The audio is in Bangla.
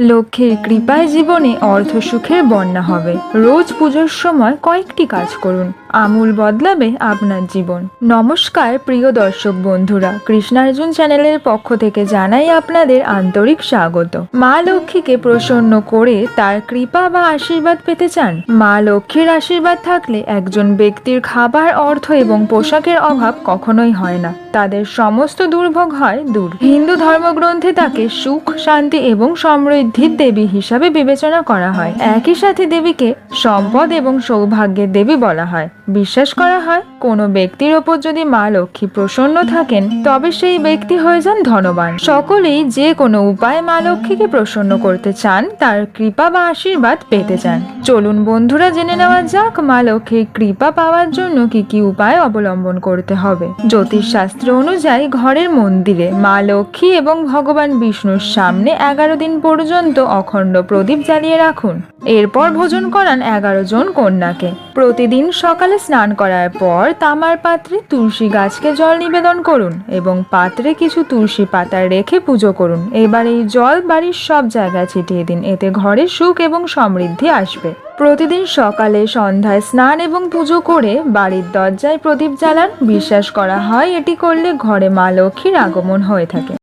লক্ষ্মীর কৃপায় জীবনে অর্থ সুখের বন্যা হবে। রোজ পুজোর সময় কয়েকটি কাজ করুন। আমূল বদলাবে আপনার জীবন। নমস্কার প্রিয় দর্শক বন্ধুরা, কৃষ্ণার্জুন চ্যানেলের পক্ষ থেকে জানাই আপনাদের আন্তরিক স্বাগত। মা লক্ষ্মীকে প্রসন্ন করে তার কৃপা বা আশীর্বাদ পেতে চান? মা লক্ষ্মীর আশীর্বাদ থাকলে একজন ব্যক্তির খাবার, অর্থ এবং পোশাকের অভাব কখনোই হয় না। তাদের সমস্ত দুর্ভোগ হয় দূর। হিন্দু ধর্মগ্রন্থে তাকে সুখ, শান্তি এবং সমৃদ্ধির দেবী হিসাবে বিবেচনা করা হয়। একই সাথে দেবীকে সম্পদ এবং সৌভাগ্যের দেবী বলা হয়। বিশ্বাস করা হয়। কোনো ব্যক্তির ওপর যদি মা লক্ষ্মী প্রসন্ন থাকেন, তবে সেই ব্যক্তি হয়ে যান ধনবান। সকলেই যে কোনো উপায়ে মা লক্ষ্মীকে প্রসন্ন করতে চান, তার কৃপা বা আশীর্বাদ পেতে চান। চলুন বন্ধুরা, জেনে নেওয়া যাক মা লক্ষ্মীর কৃপা পাওয়ার জন্য কি কি উপায় অবলম্বন করতে হবে। জ্যোতিষ শাস্ত্র অনুযায়ী ঘরের মন্দিরে মা লক্ষ্মী এবং ভগবান বিষ্ণুর সামনে এগারো দিন পর্যন্ত অখণ্ড প্রদীপ জ্বালিয়ে রাখুন। এরপর ভোজন করান এগারো জন কন্যাকে। প্রতিদিন সকালে স্নান করার পর তামার পাত্রে তুলসী গাছকে জল নিবেদন করুন এবং পাত্রে কিছু তুলসী পাতা রেখে পুজো করুন। এবার এই জল বাড়ির সব জায়গায় ছিটিয়ে দিন। এতে ঘরে সুখ এবং সমৃদ্ধি আসবে। প্রতিদিন সকালে সন্ধ্যায় স্নান এবং পুজো করে বাড়ির দরজায় প্রদীপ জ্বালান। বিশ্বাস করা হয় এটি করলে ঘরে মা লক্ষ্মীর আগমন হয়ে থাকে।